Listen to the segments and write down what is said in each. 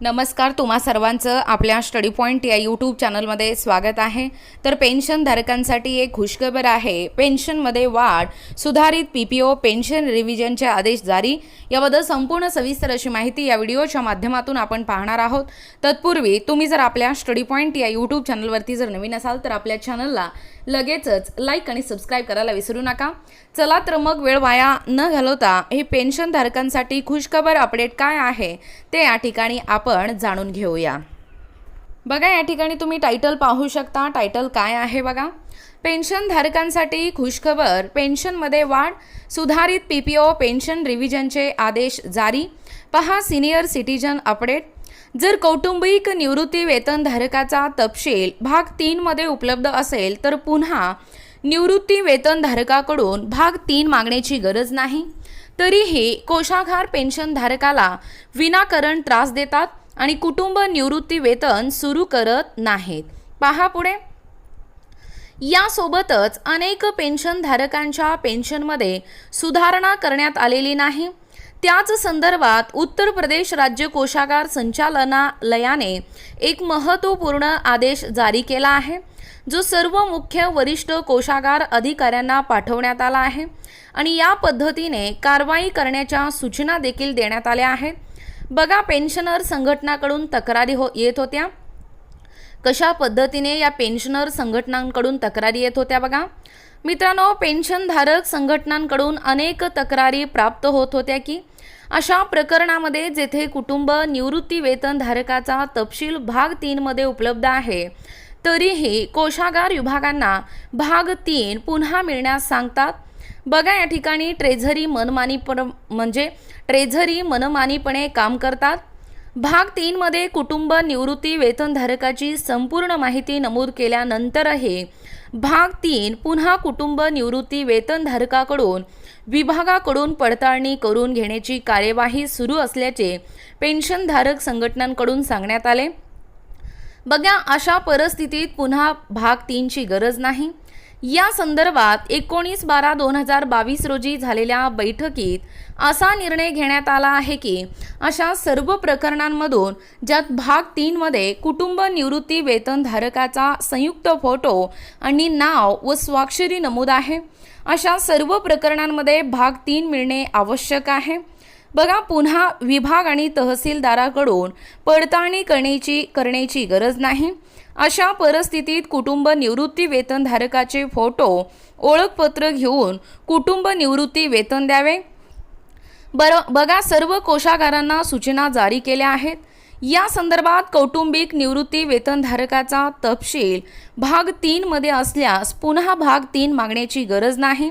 नमस्कार तुम्हा सर्वांचं आपल्या स्टडी पॉईंट या यूट्यूब चॅनलमध्ये स्वागत आहे. तर पेन्शनधारकांसाठी एक खुशखबर आहे. पेन्शनमध्ये वाढ सुधारित पी पी ओ पेन्शन रिव्हिजनचे आदेश जारी. याबद्दल संपूर्ण सविस्तर अशी माहिती या व्हिडिओच्या माध्यमातून आपण पाहणार आहोत. तत्पूर्वी तुम्ही जर आपल्या स्टडी पॉईंट या यूट्यूब चॅनलवरती जर नवीन असाल तर आपल्या चॅनलला लगेचच लाईक आणि सबस्क्राईब करायला विसरू नका. चला तर मग वेळ वाया न घालवता हे पेन्शनधारकांसाठी खुशखबर अपडेट काय आहे ते या ठिकाणी आपण जाणून घेऊया. बघा या ठिकाणी तुम्ही टायटल पाहू शकता. टायटल काय आहे बघा? पेन्शनधारकांसाठी खुशखबर. पेन्शनमध्ये वाढ. सुधारित पी पी ओ पेन्शन रिव्हिजनचे आदेश जारी. पहा सिनियर सिटीजन अपडेट जर कौटुंबिक निवृत्ती वेतनधारकाचा तपशील भाग तीनमध्ये उपलब्ध असेल तर पुन्हा निवृत्ती वेतनधारकाकडून भाग तीन मागण्याची गरज नाही. तरीही कोषागार पेन्शनधारकाला विनाकारण त्रास देतात आणि कुटुंब निवृत्ती वेतन सुरू करत नाहीत. पहा पुढे. यासोबतच अनेक पेन्शनधारकांच्या पेन्शनमध्ये सुधारणा करण्यात आलेली नाही. त्याच संदर्भात उत्तर प्रदेश राज्य कोषागार संचालनालयाने एक महत्त्वपूर्ण आदेश जारी केला आहे जो सर्व मुख्य वरिष्ठ कोषागार अधिकाऱ्यांना पाठवण्यात आला आहे आणि या पद्धतीने कारवाई करण्याच्या सूचना देखील देण्यात आल्या आहेत बघा पेन्शनर संघटनाकडून तक्रारी हो येत होत्या. कशा पद्धतीने या पेन्शनर संघटनांकडून तक्रारी येत होत्या बघा. मित्रांनो पेन्शनधारक संघटनांकडून अनेक तक्रारी प्राप्त होत होत्या की अशा प्रकरणामध्ये जेथे कुटुंब निवृत्ती वेतनधारकाचा तपशील भाग तीनमध्ये उपलब्ध आहे तरीही कोषागार विभागांना भाग तीन पुन्हा मिळण्यास सांगतात. बघा या ठिकाणी ट्रेझरी मनमानीपण म्हणजे ट्रेझरी मनमानीपणे काम करतात. भाग तीनमध्ये कुटुंब निवृत्ती वेतनधारकाची संपूर्ण माहिती नमूद केल्यानंतरही भाग तीन पुन्हा कुटुंब निवृत्ती वेतनधारकाकडून विभागाकडून पडताळणी करून घेण्याची कार्यवाही सुरू असल्याचे पेन्शनधारक संघटनांकडून सांगण्यात आले. बघा अशा परिस्थितीत पुन्हा भाग तीनची गरज नाही. या संदर्भात एकोणीस बारा दोन हजार बावीस रोजी झालेल्या बैठकीत असा निर्णय घेण्यात आला आहे की अशा सर्व प्रकरणांमधून ज्यात भाग तीनमध्ये कुटुंब निवृत्ती वेतनधारकाचा संयुक्त फोटो आणि नाव व स्वाक्षरी नमूद आहे अशा सर्व प्रकरणांमध्ये भाग तीन मिळणे आवश्यक आहे. बघा पुन्हा विभाग आणि तहसीलदाराकडून पडताळणी करण्याची करण्याची गरज नाही. अशा परिस्थितीत कुटुंब निवृत्ती वेतनधारकाचे फोटो ओळखपत्र घेऊन कुटुंब निवृत्ती वेतन द्यावे? बरं बघा सर्व कोषागारांना सूचना जारी केल्या आहेत. या संदर्भात कौटुंबिक निवृत्ती वेतनधारकाचा तपशील भाग तीनमध्ये असल्यास पुन्हा भाग तीन मागण्याची गरज नाही.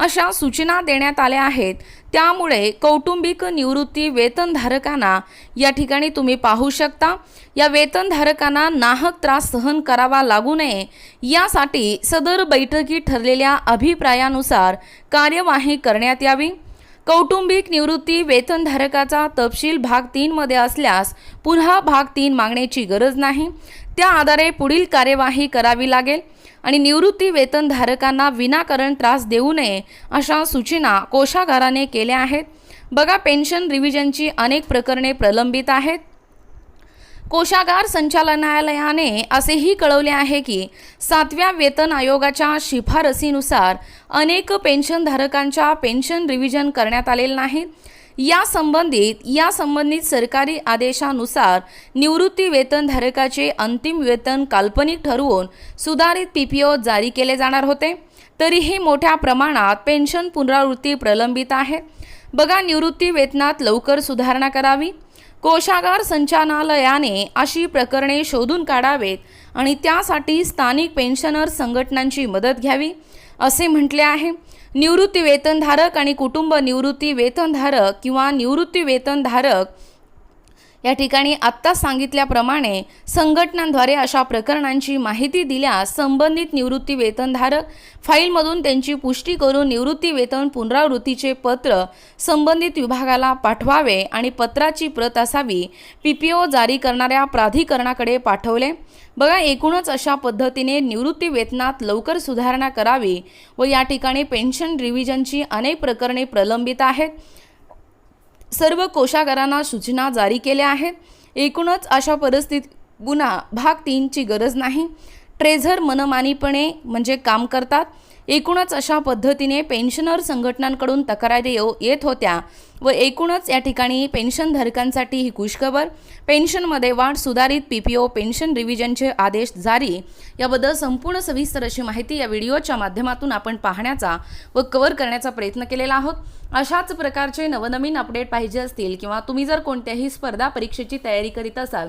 अशा सूचना देण्यात आल्या आहेत. त्यामुळे कौटुंबिक निवृत्ती वेतनधारकांना या ठिकाणी तुम्ही पाहू शकता. या वेतनधारकांना नाहक त्रास सहन करावा लागू नये. यासाठी सदर बैठकी ठरलेल्या अभिप्रायानुसार कार्यवाही करण्यात यावी. कौटुंबिक निवृत्ती वेतनधारकाचा तपशील भाग तीनमध्ये असल्यास पुन्हा भाग तीन मागण्याची गरज नाही. त्या आधारे पुढील कार्यवाही करावी लागेल. आणि निवृत्ती वेतनधारकांना विनाकारण त्रास देऊ नये अशा सूचना कोषागाराने केल्या आहेत. बघा पेन्शन रिव्हिजनची अनेक प्रकरणे प्रलंबित आहेत. कोषागार संचालनालयाने असेही कळवले आहे की सातव्या वेतन आयोगाच्या शिफारसीनुसार अनेक पेन्शनधारकांच्या पेन्शन रिव्हिजन करण्यात आलेले नाही. या संबंधित या संबंधित सरकारी आदेशानुसार निवृत्ती वेतनधारकाचे अंतिम वेतन काल्पनिक ठरवून सुधारित पी पी ओ जारी केले जाणार होते. तरीही मोठ्या प्रमाणात पेन्शन पुनरावृत्ती प्रलंबित आहे. बघा निवृत्ती वेतनात लवकर सुधारणा करावी. कोषागार संचालनालयाने अशी प्रकरणे शोधून काढावेत आणि त्यासाठी स्थानिक पेन्शनर संघटनांची मदत घ्यावी. असे म्हटले आहे. निवृत्ती वेतनधारक आणि कुटुंब निवृत्ती वेतनधारक किंवा निवृत्ती वेतनधारक या ठिकाणी आत्ता सांगितल्याप्रमाणे संघटनांद्वारे अशा प्रकरणांची माहिती दिल्यास संबंधित निवृत्ती वेतनधारक फाईलमधून त्यांची पुष्टी करून निवृत्ती वेतन पुनरावृत्तीचे पत्र संबंधित विभागाला पाठवावे आणि पत्राची प्रत असावी पी पी ओ जारी करणाऱ्या प्राधिकरणाकडे पाठवले. बघा एकूणच अशा पद्धतीने निवृत्ती वेतनात लवकर सुधारणा करावी व या ठिकाणी पेन्शन रिव्हिजनची अनेक प्रकरणे प्रलंबित आहेत. सर्व कोषागारांना सूचना जारी केल्या आहेत. एकूणच अशा परिस्थितीत पुन्हा भाग तीनची गरज नाही. ट्रेझर मनमानीपणे म्हणजे काम करतात. एकूणच अशा पद्धतीने पेन्शनर संघटनांकडून तक्रारी येऊ येत होत्या व एकूणच या ठिकाणी पेन्शनधारकांसाठी ही खुशखबर. पेन्शनमध्ये वाढ सुधारित पी पी ओ पेन्शन रिव्हिजनचे आदेश जारी. याबद्दल संपूर्ण सविस्तर अशी माहिती या व्हिडिओच्या माध्यमातून आपण पाहण्याचा व कव्हर करण्याचा प्रयत्न केलेला आहोत. अशाच प्रकारचे नवनवीन अपडेट पाहिजे असतील किंवा तुम्ही जर कोणत्याही स्पर्धा परीक्षेची तयारी करीत असाल